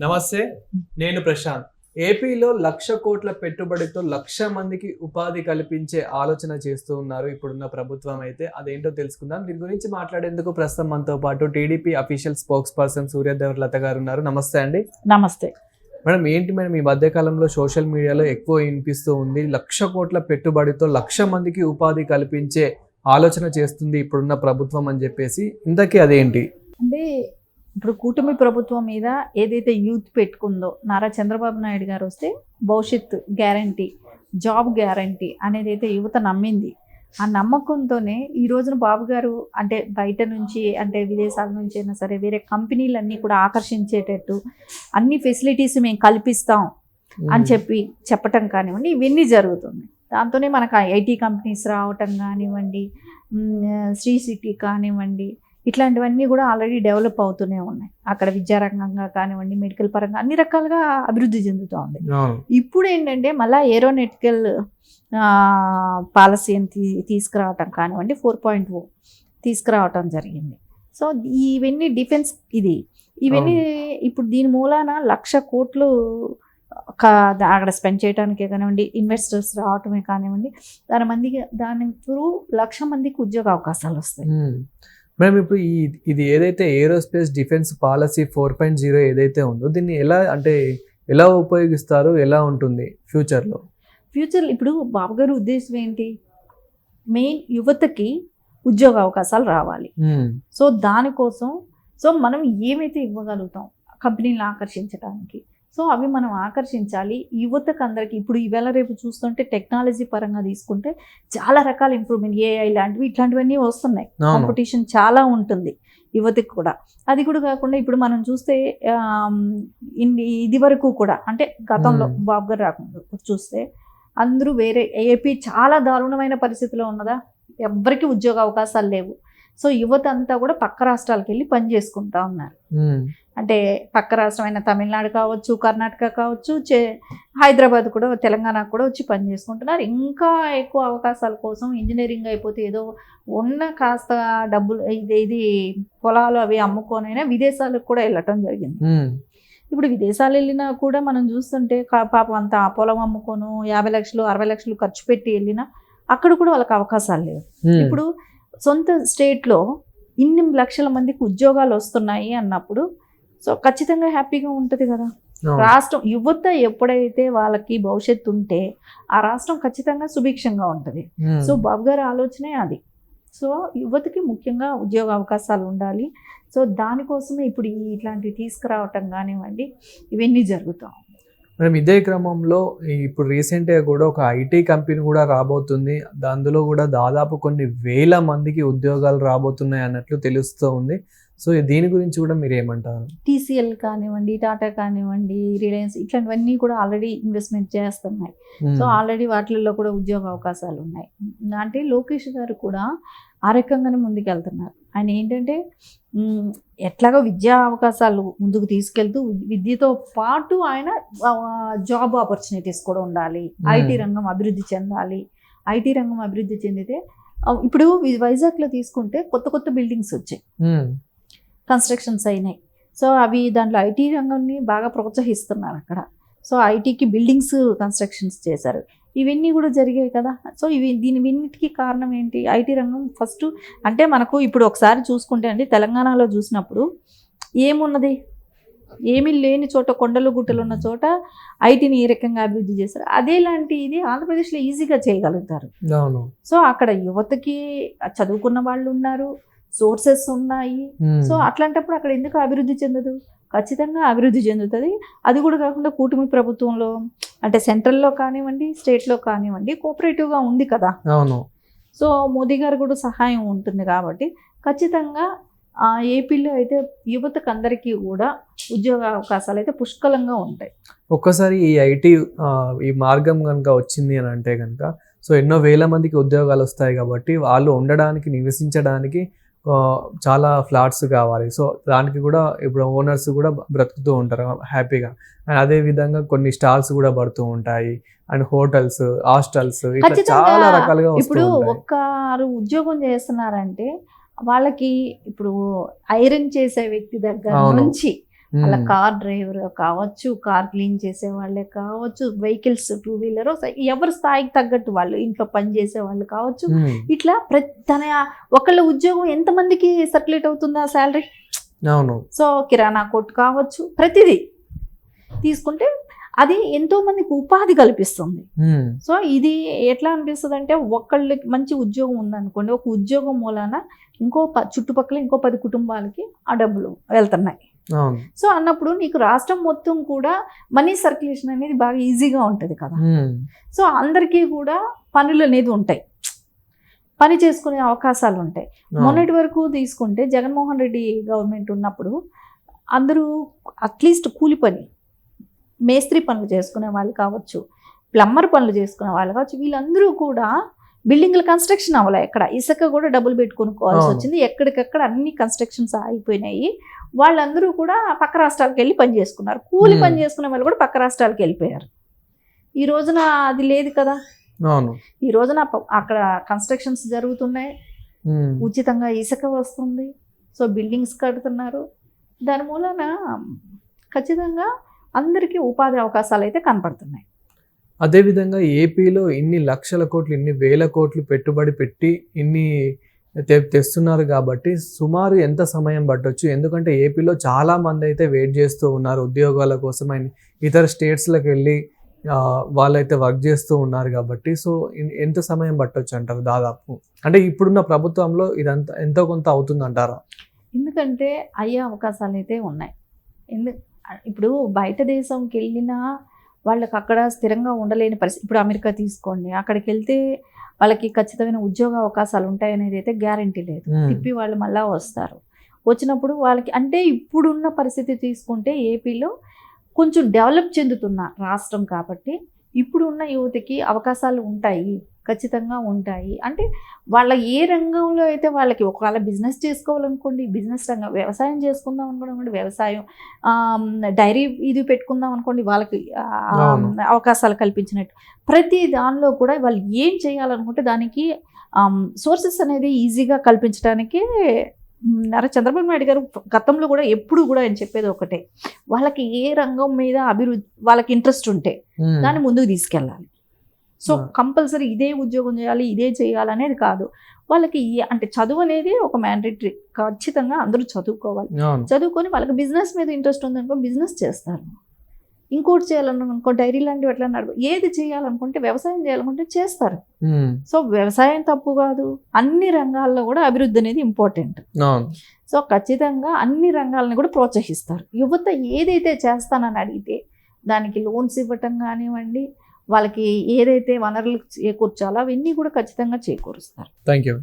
నమస్తే నేను ప్రశాంత్. ఏపీలో లక్ష కోట్ల పెట్టుబడితో లక్ష మందికి ఉపాధి కల్పించే ఆలోచన చేస్తూ ఉన్నారు ఇప్పుడున్న ప్రభుత్వం అయితే. అదేంటో తెలుసుకుందాం. దీని గురించి మాట్లాడేందుకు ప్రస్తుతం మనతో పాటు TDP official spokesperson Suryadevar Latha garu ఉన్నారు. నమస్తే అండి. నమస్తే. మేడం ఏంటి మేడం ఈ మధ్యకాలంలో సోషల్ మీడియాలో ఎక్కువ వినిపిస్తూ ఉంది. లక్ష కోట్ల పెట్టుబడితో లక్ష మందికి ఉపాధి కల్పించే ఆలోచన చేస్తుంది ఇప్పుడున్న ప్రభుత్వం అని చెప్పేసి. ఇంతకీ అదేంటి? అంటే ఇప్పుడు కూటమి ప్రభుత్వం మీద ఏదైతే యూత్ పెట్టుకుందో నారా చంద్రబాబు నాయుడు గారు వస్తే భవిష్యత్ గ్యారంటీ జాబ్ గ్యారంటీ అనేది అయితే యువత నమ్మింది. ఆ నమ్మకంతోనే ఈ రోజున బాబు గారు అంటే బయట నుంచి అంటే విదేశాల నుంచి అయినా సరే వేరే కంపెనీలన్నీ కూడా ఆకర్షించేటట్టు అన్ని ఫెసిలిటీస్ మేము కల్పిస్తాం అని చెప్పి చెప్పటం కానివ్వండి ఇవన్నీ జరుగుతుంది. దాంతోనే మనకు ఐటీ కంపెనీస్ రావటం కానివ్వండి శ్రీ సిటీ కానివ్వండి ఇట్లాంటివన్నీ కూడా ఆల్రెడీ డెవలప్ అవుతూనే ఉన్నాయి. అక్కడ విద్యారంగంగా కానివ్వండి మెడికల్ పరంగా అన్ని రకాలుగా అభివృద్ధి చెందుతూ ఉంది. ఇప్పుడు ఏంటంటే మళ్ళీ ఏరోనెటికల్ పాలసీ అని తీ తీసుకురావటం కానివ్వండి ఫోర్ పాయింట్ ఓ తీసుకురావటం జరిగింది. సో ఇవన్నీ డిఫెన్స్ ఇది. ఇవన్నీ ఇప్పుడు దీని మూలాన లక్ష కోట్లు అక్కడ స్పెండ్ చేయడానికే కానివ్వండి ఇన్వెస్టర్స్ రావటమే కానివ్వండి దాని మందికి దాని త్రూ లక్ష మందికి ఉద్యోగ అవకాశాలు వస్తాయి. మ్మ్. ఇప్పుడు ఈ ఇది ఏదైతే aerospace defence policy four point zero ఏదైతే ఉందో దీన్ని ఎలా అంటే ఎలా ఉపయోగిస్తారు ఎలా ఉంటుంది ఫ్యూచర్లో ఫ్యూచర్ ఇప్పుడు బాబు గారి ఉద్దేశం ఏంటి? మెయిన్ యువతకి ఉద్యోగ అవకాశాలు రావాలి. సో దానికోసం సో మనం ఏమైతే ఇవ్వగలుగుతాం కంపెనీలను ఆకర్షించడానికి సో అవి మనం ఆకర్షించాలి. యువతకు అందరికి ఇప్పుడు ఈవేళ రేపు చూస్తుంటే టెక్నాలజీ పరంగా తీసుకుంటే చాలా రకాల ఇంప్రూవ్మెంట్ ఏఐ లాంటివి ఇట్లాంటివన్నీ వస్తున్నాయి. కాంపిటీషన్ చాలా ఉంటుంది యువతకి కూడా. అది కూడా కాకుండా ఇప్పుడు మనం చూస్తే ఇది వరకు కూడా అంటే గతంలో. బాబు గారు రాకుండా చూస్తే అందరూ వేరే ఏపీ చాలా దారుణమైన పరిస్థితిలో ఉన్నదా? ఎవ్వరికి ఉద్యోగ అవకాశాలు లేవు. సో యువత అంతా కూడా పక్క రాష్ట్రాలకు వెళ్ళి పని చేసుకుంటా ఉన్నారు. అంటే పక్క రాష్ట్రమైన తమిళనాడు కావచ్చు కర్ణాటక కావచ్చు చే హైదరాబాద్ కూడా తెలంగాణ కూడా వచ్చి పని చేసుకుంటున్నారు ఇంకా ఎక్కువ అవకాశాల కోసం ఇంజనీరింగ్ అయిపోతే ఏదో ఉన్న కాస్త డబ్బులు ఇది ఇది పొలాలు అవి అమ్ముకోనైనా విదేశాలకు కూడా వెళ్ళటం జరిగింది. ఇప్పుడు విదేశాలు వెళ్ళినా కూడా మనం చూస్తుంటే పాపం అంత పొలం అమ్ముకోను యాభై లక్షలు అరవై లక్షలు ఖర్చు పెట్టి వెళ్ళినా అక్కడ కూడా వాళ్ళకి అవకాశాలు లేవు. ఇప్పుడు సొంత స్టేట్లో ఇన్ని లక్షల మందికి ఉద్యోగాలు వస్తున్నాయి అన్నప్పుడు సో ఖచ్చితంగా హ్యాపీగా ఉంటుంది కదా. రాష్ట్రం యువత ఎప్పుడైతే వాళ్ళకి భవిష్యత్తు ఉంటే ఆ రాష్ట్రం ఖచ్చితంగా సుభిక్షంగా ఉంటుంది. సో బాబు గారి ఆలోచనే అది. సో యువతకి ముఖ్యంగా ఉద్యోగ అవకాశాలు ఉండాలి. సో దానికోసమే ఇప్పుడు ఇట్లాంటివి తీసుకురావటం కానివ్వండి ఇవన్నీ జరుగుతాం. మేడం ఇదే క్రమంలో ఇప్పుడు రీసెంట్గా కూడా ఒక ఐటీ కంపెనీ కూడా రాబోతుంది. అందులో కూడా దాదాపు కొన్ని వేల మందికి ఉద్యోగాలు రాబోతున్నాయి అన్నట్లు తెలుస్తూ ఉంది. సో దీని గురించి కూడా మీరు ఏమంటారు? టీసీఎల్ కానివ్వండి టాటా కానివ్వండి రిలయన్స్ ఇట్లాంటివన్నీ కూడా ఆల్రెడీ ఇన్వెస్ట్మెంట్ చేస్తున్నాయి. So hmm. ఆల్రెడీ వాటిల్లో కూడా ఉద్యోగ అవకాశాలు ఉన్నాయి. అంటే లోకేష్ గారు కూడా ఆ రకంగానే ముందుకెళ్తున్నారు. ఆయన ఏంటంటే ఎట్లాగో విద్యా అవకాశాలు ముందుకు తీసుకెళ్తూ విద్యతో పాటు ఆయన జాబ్ ఆపర్చునిటీస్ కూడా ఉండాలి. ఐటీ రంగం అభివృద్ధి చెందాలి. ఐటీ రంగం అభివృద్ధి చెందితే ఇప్పుడు వైజాగ్లో తీసుకుంటే కొత్త కొత్త బిల్డింగ్స్ వచ్చాయి. కన్స్ట్రక్షన్స్ అయినాయి. సో అవి దాంట్లో ఐటీ రంగాన్ని బాగా ప్రోత్సహిస్తున్నారు అక్కడ. సో ఐటీకి బిల్డింగ్స్ కన్స్ట్రక్షన్స్ చేశారు. ఇవన్నీ కూడా జరిగాయి కదా. సో ఇవి దీని విన్నిటికి కారణం ఏంటి? ఐటీ రంగం ఫస్ట్ అంటే మనకు ఇప్పుడు ఒకసారి చూసుకుంటే అండి తెలంగాణలో చూసినప్పుడు ఏమున్నది? ఏమీ లేని చోట కొండలు గుట్టలు ఉన్న చోట ఐటీని ఏ రకంగా అభివృద్ధి చేశారు అదేలాంటి ఇది ఆంధ్రప్రదేశ్లో ఈజీగా చేయగలుగుతారు. సో అక్కడ యువతకి చదువుకున్న వాళ్ళు ఉన్నారు సోర్సెస్ ఉన్నాయి. సో అట్లాంటప్పుడు అక్కడ ఎందుకు అభివృద్ధి చెందదు? ఖచ్చితంగా అభివృద్ధి చెందుతుంది. అది కూడా కాకుండా కూటమి ప్రభుత్వంలో అంటే సెంట్రల్లో కానివ్వండి స్టేట్లో కానివ్వండి కోఆపరేటివ్గా ఉంది కదా. అవును. సో మోదీ గారు కూడా సహాయం ఉంటుంది కాబట్టి ఖచ్చితంగా ఆ, ఏపీలో అయితే యువతకు అందరికీ కూడా ఉద్యోగ అవకాశాలు అయితే పుష్కలంగా ఉంటాయి. ఒక్కసారి ఈ ఐటీ ఈ మార్గం కనుక వచ్చింది అని అంటే కనుక సో ఎన్నో వేల మందికి ఉద్యోగాలు వస్తాయి కాబట్టి వాళ్ళు ఉండడానికి నివసించడానికి చాలా ఫ్లాట్స్ కావాలి. సో దానికి కూడా ఇప్పుడు ఓనర్స్ కూడా బ్రతుకుతూ ఉంటారు హ్యాపీగా. అండ్ అదే విధంగా కొన్ని స్టాల్స్ కూడా పడుతూ ఉంటాయి. అండ్ హోటల్స్ హాస్టల్స్ ఇట్లా చాలా రకాలుగా ఇప్పుడు ఒక్కరు ఉద్యోగం చేస్తున్నారంటే వాళ్ళకి ఇప్పుడు ఐరన్ చేసే వ్యక్తి దగ్గర. నుంచి అలా. కార్ డ్రైవర్ కావచ్చు కార్ క్లీన్ చేసే వాళ్ళే కావచ్చు వెహికల్స్ టూ వీలర్ ఎవరి స్థాయికి తగ్గట్టు వాళ్ళు ఇంట్లో పని చేసే వాళ్ళు కావచ్చు. ఇట్లా ప్రతి తన ఒకళ్ళ ఉద్యోగం ఎంతమందికి సర్క్యులేట్ అవుతుందా శాలరీ అవును సో కిరాణా కొట్టు కావచ్చు ప్రతిదీ తీసుకుంటే అది ఎంతో మందికి ఉపాధి కల్పిస్తుంది. సో ఇది ఎట్లా అనిపిస్తుంది అంటే ఒకళ్ళకి మంచి ఉద్యోగం ఉందనుకోండి ఒక ఉద్యోగం మూలాన ఇంకో చుట్టుపక్కల ఇంకో పది కుటుంబాలకి ఆ డబ్బులు వెళ్తున్నాయి సో అన్నప్పుడు నీకు రాష్ట్రం మొత్తం కూడా మనీ సర్క్యులేషన్ అనేది బాగా ఈజీగా ఉంటుంది కదా. సో అందరికీ కూడా పనులు అనేది ఉంటాయి. పని చేసుకునే అవకాశాలు ఉంటాయి. మొన్నటి వరకు తీసుకుంటే జగన్మోహన్ రెడ్డి గవర్నమెంట్ ఉన్నప్పుడు అందరూ అట్లీస్ట్ కూలి పని మేస్త్రి పనులు చేసుకునే వాళ్ళు కావచ్చు ప్లంబర్ పనులు చేసుకునే వాళ్ళు కావచ్చు వీళ్ళందరూ కూడా బిల్డింగ్ల కన్స్ట్రక్షన్ అవ్వలే ఎక్కడ. ఇసుక కూడా డబ్బులు పెట్టుకొనుకోవాల్సి. వచ్చింది. ఎక్కడికక్కడ అన్ని కన్స్ట్రక్షన్స్ ఆగిపోయినాయి. వాళ్ళందరూ కూడా పక్క రాష్ట్రాలకు వెళ్ళి పని చేసుకున్నారు. కూలి. పని చేసుకునే వాళ్ళు కూడా పక్క రాష్ట్రాలకు వెళ్ళిపోయారు. ఈ రోజున అది లేదు కదా? ఈ రోజున అక్కడ కన్స్ట్రక్షన్స్ జరుగుతున్నాయి. ఉచితంగా ఇసుక వస్తుంది. సో బిల్డింగ్స్ కడుతున్నారు. దాని మూలన ఖచ్చితంగా అందరికీ ఉపాధి అవకాశాలు అయితే కనపడుతున్నాయి. అదేవిధంగా ఏపీలో ఇన్ని లక్షల కోట్లు ఇన్ని వేల కోట్లు పెట్టుబడి పెట్టి ఇన్ని తెస్తున్నారు కాబట్టి సుమారు ఎంత సమయం పట్టొచ్చు? ఎందుకంటే ఏపీలో చాలా మంది అయితే వెయిట్ చేస్తూ ఉన్నారు ఉద్యోగాల కోసం అండ్ ఇతర స్టేట్స్లకు వెళ్ళి వాళ్ళైతే వర్క్ చేస్తూ ఉన్నారు కాబట్టి. సో ఎంత సమయం పట్టొచ్చు అంటారు దాదాపు? అంటే ఇప్పుడున్న ప్రభుత్వంలో ఇదంతా ఎంతో కొంత అవుతుంది అంటారా ఎందుకంటే అయ్యే అవకాశాలు అయితే ఉన్నాయి. ఎందు ఇప్పుడు బయట దేశంకి వెళ్ళినా వాళ్ళకి అక్కడ స్థిరంగా ఉండలేని పరిస్థితి ఇప్పుడు అమెరికా తీసుకోండి అక్కడికి వెళ్తే వాళ్ళకి ఖచ్చితమైన ఉద్యోగ అవకాశాలు ఉంటాయనేది అయితే గ్యారంటీ లేదు. తిప్పి వాళ్ళు మళ్ళా వస్తారు వచ్చినప్పుడు వాళ్ళకి అంటే ఇప్పుడున్న పరిస్థితి తీసుకుంటే ఏపీలో కొంచెం డెవలప్ చెందుతున్న రాష్ట్రం కాబట్టి ఇప్పుడున్న యువతకి అవకాశాలు ఉంటాయి ఖచ్చితంగా ఉంటాయి అంటే వాళ్ళ ఏ రంగంలో అయితే వాళ్ళకి ఒకవేళ బిజినెస్ చేసుకోవాలనుకోండి బిజినెస్ రంగం వ్యవసాయం చేసుకుందాం అనుకోండి వ్యవసాయం డైరీ ఇది పెట్టుకుందాం అనుకోండి వాళ్ళకి. అవకాశాలు కల్పించినట్టు ప్రతి దానిలో కూడా వాళ్ళు ఏం చేయాలనుకుంటే దానికి సోర్సెస్ అనేది ఈజీగా కల్పించడానికి నారా చంద్రబాబు నాయుడు గారు గతంలో కూడా ఎప్పుడు కూడా ఆయన చెప్పేది ఒకటే. వాళ్ళకి ఏ రంగం మీద అభివృద్ధి వాళ్ళకి ఇంట్రెస్ట్ ఉంటే. దాన్ని ముందుకు తీసుకెళ్ళాలి. సో. కంపల్సరీ ఇదే ఉద్యోగం చేయాలి ఇదే చేయాలి అనేది కాదు. వాళ్ళకి అంటే చదువు అనేది ఒక మ్యాండేటరీ ఖచ్చితంగా అందరూ చదువుకోవాలి. చదువుకొని వాళ్ళకి బిజినెస్ మీద ఇంట్రెస్ట్ ఉందనుకో బిజినెస్ చేస్తారు. ఇంకోటి చేయాలనుకో డైరీ లాంటివి ఎట్లా నడుపు ఏది చేయాలనుకుంటే వ్యవసాయం చేయాలనుకుంటే చేస్తారు. సో వ్యవసాయం తప్పు కాదు. అన్ని రంగాల్లో కూడా అభివృద్ధి అనేది ఇంపార్టెంట్. సో ఖచ్చితంగా అన్ని రంగాలను కూడా ప్రోత్సహిస్తారు. యువత ఏదైతే చేస్తానని అడిగితే దానికి లోన్స్ ఇవ్వటం కానివ్వండి వాళ్ళకి ఏదైతే వనరులు చేకూర్చాలో అవన్నీ కూడా ఖచ్చితంగా చేకూరుస్తారు. Thank you